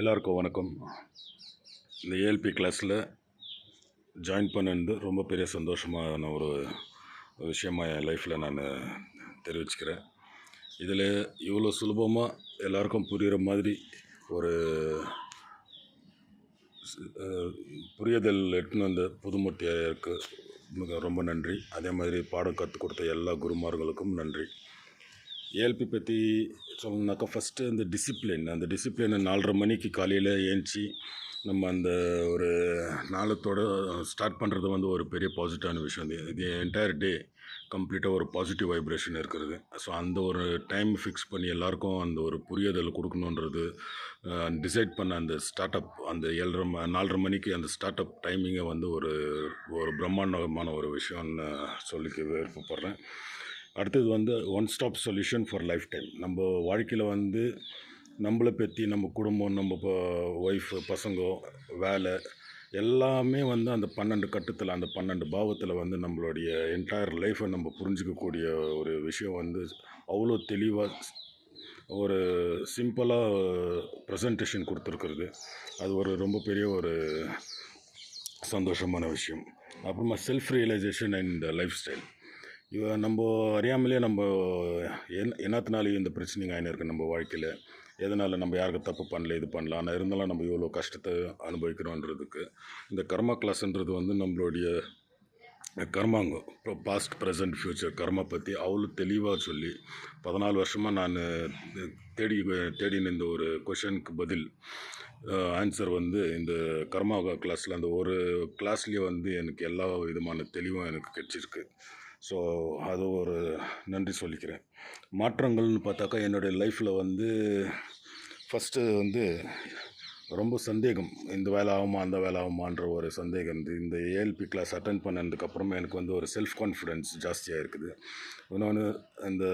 எல்லாருக்கும் வணக்கம். இந்த ஏஎல்பி கிளாஸில் ஜாயின் பண்ணது ரொம்ப பெரிய சந்தோஷமான ஒரு விஷயமாக விஷயமா என் லைஃப்பில் நான் தெரிவிச்சுக்கிறேன். இதில் இவ்வளோ சுலபமாக எல்லாருக்கும் புரிகிற மாதிரி ஒரு புரியுதல் எட்டுன்னு வந்த புதுமூர்த்தி ஐயருக்கு மிக ரொம்ப நன்றி. அதே மாதிரி பாடம் கற்றுக் கொடுத்த எல்லா குருமார்களுக்கும் நன்றி. ஏஎல்பி பற்றி சொல்லணுனாக்கா ஃபஸ்ட்டு அந்த டிசிப்ளின் அந்த டிசிப்ளினை நாலரை மணிக்கு காலையில் ஏஞ்சி நம்ம அந்த ஒரு நாளத்தோட ஸ்டார்ட் பண்ணுறது வந்து ஒரு பெரிய பாசிட்டிவான விஷயம். இது இது என்டையர் டே கம்ப்ளீட்டாக ஒரு பாசிட்டிவ் வைப்ரேஷன் இருக்கிறது. ஸோ அந்த ஒரு டைம் ஃபிக்ஸ் பண்ணி எல்லாருக்கும் அந்த ஒரு புரியுதல் கொடுக்கணுன்றது டிசைட் பண்ண அந்த ஸ்டார்ட் அப் அந்த ஏழரை ம நாலரை மணிக்கு அந்த ஸ்டார்ட் அப் டைமிங்கை வந்து ஒரு ஒரு பிரம்மாண்டமான ஒரு விஷயம்னு சொல்லிக்க விருப்பப்படுறேன். அடுத்தது வந்து one stop solution for life time நம்ம வாழ்க்கையில் வந்து நம்மளை பற்றி நம்ம குடும்பம் நம்ம ஒய்ஃப் பசங்கோ வேலை எல்லாமே வந்து அந்த பன்னெண்டு கட்டத்தில் அந்த பன்னெண்டு பாவத்தில் வந்து நம்மளுடைய என்டையர் லைஃப்பை நம்ம புரிஞ்சிக்கக்கூடிய ஒரு விஷயம் வந்து அவ்வளோ தெளிவாக ஒரு சிம்பிளாக ப்ரெசன்டேஷன் கொடுத்துருக்குறது. அது ஒரு ரொம்ப பெரிய ஒரு சந்தோஷமான விஷயம். அப்புறமா self realisation and life style இவ நம்ம அறியாமலே நம்ம என் என்னத்தினாலையும் இந்த பிரச்சனைங்க ஆயின்னு நம்ம வாழ்க்கையில்? எதனால் நம்ம யாருக்கு தப்பு பண்ணல இது பண்ணல? ஆனால் இருந்தாலும் நம்ம இவ்வளோ கஷ்டத்தை அனுபவிக்கிறோன்றதுக்கு இந்த கர்மா கிளாஸ்ன்றது வந்து நம்மளுடைய கர்மாங்கம் இப்போ பாஸ்ட் ப்ரெசன்ட் ஃப்யூச்சர் கர்மா பற்றி அவ்வளோ தெளிவாக சொல்லி பதினாலு வருஷமாக நான் தேடி தேடின இந்த ஒரு கொஷனுக்கு பதில் ஆன்சர் வந்து இந்த கர்மா கிளாஸில் அந்த ஒரு கிளாஸ்லேயே வந்து எனக்கு எல்லா விதமான தெளிவும் எனக்கு கிடச்சிருக்கு. ஸோ அது ஒரு நன்றி சொல்லிக்கிறேன். மாற்றங்கள்னு பார்த்தாக்கா என்னுடைய லைஃப்பில் வந்து ஃபஸ்ட்டு வந்து ரொம்ப சந்தேகம். இந்த வேலை ஆகுமா அந்த வேலை ஆகுமான்ற ஒரு சந்தேகம். இருந்து இந்த ஏஎல்பி கிளாஸ் அட்டன் பண்ணதுக்கப்புறமா எனக்கு வந்து ஒரு செல்ஃப் கான்ஃபிடென்ஸ் ஜாஸ்தியாக இருக்குது. இன்னொன்று இந்த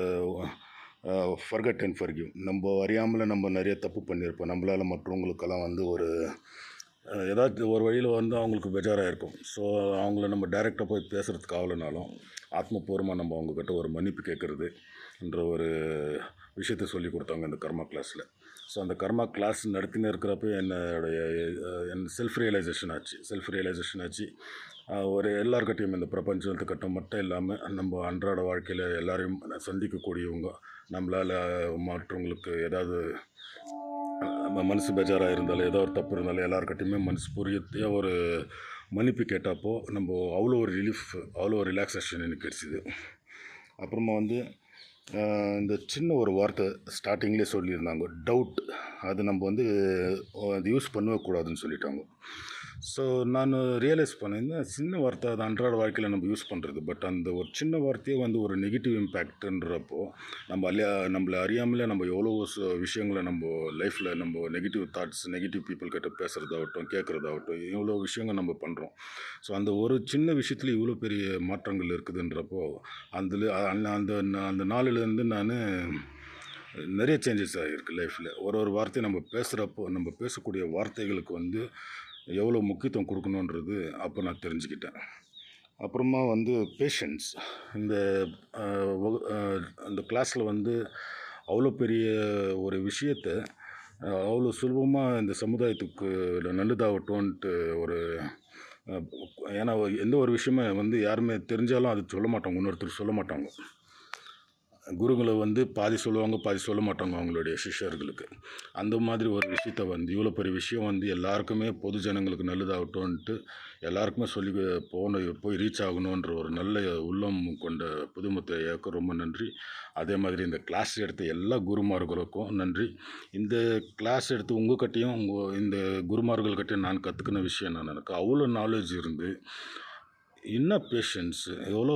ஃபர்கட் அண்ட் ஃபர்கியூ நம்ம அறியாமல் நம்ம நிறைய தப்பு பண்ணியிருப்போம் நம்மளால் மற்றவங்களுக்கெல்லாம் வந்து ஒரு ஏதாச்சும் ஒரு வழியில் வந்து அவங்களுக்கு பெஜாராக இருக்கும் ஸோ அவங்கள நம்ம டைரெக்டாக போய் பேசுகிறதுக்கு ஆகலைனாலும் ஆத்மபூர்வமாக நம்ம அவங்கக்கிட்ட ஒரு மன்னிப்பு கேட்குறது என்ற ஒரு விஷயத்த சொல்லி கொடுத்தாங்க இந்த கர்மா கிளாஸில் ஸோ அந்த கர்மா கிளாஸ் நடத்தின்னு இருக்கிறப்ப என்னுடைய என் செல்ஃப் ரியலைசேஷன் ஆச்சு. செல்ஃப் ரியலைசேஷன் ஆச்சு ஒரு எல்லார்கிட்டையும் இந்த பிரபஞ்சத்துக்கிட்ட மட்டும் இல்லாமல் நம்ம அன்றாட வாழ்க்கையில் எல்லாரையும் சந்திக்கக்கூடியவங்க நம்மளால் மற்றவங்களுக்கு ஏதாவது மனசு பேஜாராக இருந்தாலும் ஏதோ ஒரு தப்பு இருந்தாலும் எல்லாருக்கிட்டையுமே மனசு புரியத்தையாக ஒரு மன்னிப்பு கேட்டப்போ நம்ம அவ்வளோ ஒரு ரிலீஃப் அவ்வளோ ஒரு ரிலாக்ஸேஷன் எனக்கு கிடச்சிது. அப்புறமா வந்து இந்த சின்ன ஒரு வார்த்தை ஸ்டார்டிங்லேயே சொல்லியிருந்தாங்க டவுட் அது நம்ம வந்து அது யூஸ் பண்ணவே கூடாதுன்னு சொல்லிட்டாங்க. ஸோ நான் ரியலைஸ் பண்ணியிருந்தேன் சின்ன வார்த்தை அது அன்றாட வாழ்க்கையில் நம்ம யூஸ் பண்ணுறது பட் அந்த ஒரு சின்ன வார்த்தையே வந்து ஒரு நெகட்டிவ் இம்பேக்ட்ன்றப்போ நம்ம அல்லையா நம்மளை அறியாமலே நம்ம எவ்வளோ விஷயங்களை நம்ம லைஃப்பில் நம்ம நெகட்டிவ் தாட்ஸ் நெகட்டிவ் பீப்புள் கிட்ட பேசுகிறதாகட்டும் கேட்குறதாகட்டும் இவ்வளோ விஷயங்கள் நம்ம பண்ணுறோம் ஸோ அந்த ஒரு சின்ன விஷயத்தில் இவ்வளோ பெரிய மாற்றங்கள் இருக்குதுன்றப்போ அந்த அந்த அந்த அந்த நாளிலேருந்து நான் நிறைய சேஞ்சஸ் ஆகிருக்கு லைஃப்பில் ஒரு ஒரு வார்த்தையை நம்ம பேசுகிறப்போ நம்ம பேசக்கூடிய வார்த்தைகளுக்கு வந்து எவ்வளோ முக்கியத்துவம் கொடுக்கணுன்றது அப்போ நான் தெரிஞ்சுக்கிட்டேன். அப்புறமா வந்து பேஷன்ஸ் இந்த அந்த கிளாஸில் வந்து அவ்வளோ பெரிய ஒரு விஷயத்தை அவ்வளோ சுலபமாக இந்த சமுதாயத்துக்கு நல்லதாகட்டும்ன்ட்டு ஒரு ஏன்னா எந்த ஒரு விஷயமே வந்து யாருமே தெரிஞ்சாலும் அது சொல்ல மாட்டாங்க இன்னொருத்தர் சொல்ல மாட்டாங்க. குருங்களை வந்து பாதி சொல்லுவாங்க பாதி சொல்ல மாட்டாங்க அவங்களுடைய சிஷ்யர்களுக்கு. அந்த மாதிரி ஒரு விஷயத்த வந்து இவ்வளோ பெரிய விஷயம் வந்து எல்லாருக்குமே பொது ஜனங்களுக்கு நல்லதாகட்டும்ன்ட்டு எல்லாருக்குமே சொல்லி போன போய் ரீச் ஆகணுன்ற ஒரு நல்ல உள்ளம் கொண்ட புதுமத்தை ஐயாவுக்கு ரொம்ப நன்றி. அதே மாதிரி இந்த கிளாஸ் எடுத்த எல்லா குருமார்களுக்கும் நன்றி. இந்த கிளாஸ் எடுத்து உங்ககிட்டையும் உங்கள் இந்த குருமார்கள் கிட்டேயும் நான் கற்றுக்கின விஷயம் நான் எனக்கு அவ்வளோ நாலேஜ் இருந்து என்ன பேஷன்ஸ் எவ்வளோ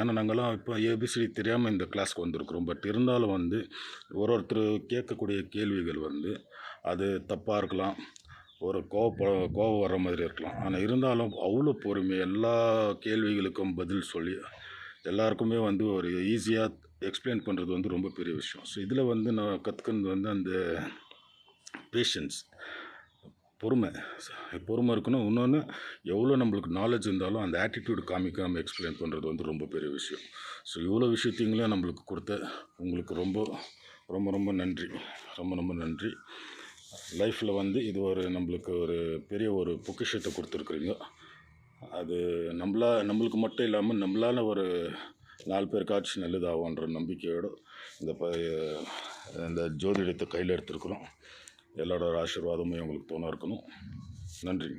ஏன்னா நாங்கள்லாம் இப்போ ஏபிசிடி தெரியாமல் இந்த கிளாஸ்க்கு வந்திருக்கிறோம். பட் இருந்தாலும் வந்து ஒரு ஒருத்தர் கேட்கக்கூடிய கேள்விகள் வந்து அது தப்பாக இருக்கலாம். ஒரு கோவப்ப கோவம் வர்ற மாதிரி இருக்கலாம். ஆனால் இருந்தாலும் அவ்வளோ பொறுமை எல்லா கேள்விகளுக்கும் பதில் சொல்லி எல்லாருக்குமே வந்து ஒரு ஈஸியாக எக்ஸ்பிளைன் பண்ணுறது வந்து ரொம்ப பெரிய விஷயம். ஸோ இதில் வந்து நான் கற்றுக்கிறது வந்து அந்த பேஷன்ஸ் பொறுமை. பொறுமை இருக்கணும். இன்னொன்று எவ்வளோ நம்மளுக்கு நாலேஜ் இருந்தாலும் அந்த ஆட்டிடியூட் காமிக்காமல் எக்ஸ்பிளைன் பண்ணுறது வந்து ரொம்ப பெரிய விஷயம். ஸோ இவ்வளோ விஷயத்தைங்களும் நம்மளுக்கு கொடுத்த உங்களுக்கு ரொம்ப ரொம்ப ரொம்ப நன்றி. ரொம்ப ரொம்ப நன்றி. லைஃப்பில் வந்து இது ஒரு நம்மளுக்கு ஒரு பெரிய ஒரு பொக்கிஷத்தை கொடுத்துருக்குறீங்க. அது நம்மளா நம்மளுக்கு மட்டும் இல்லாமல் நம்மளால ஒரு நாலு பேருக்காச்சும் நல்லதாகன்ற நம்பிக்கையோடு இந்த ப இந்த ஜோதிடத்தை கையில் எடுத்துருக்குறோம். எல்லாரோட ஆசீர்வாதமும் உங்களுக்கு துணை இருக்கணும். நன்றி.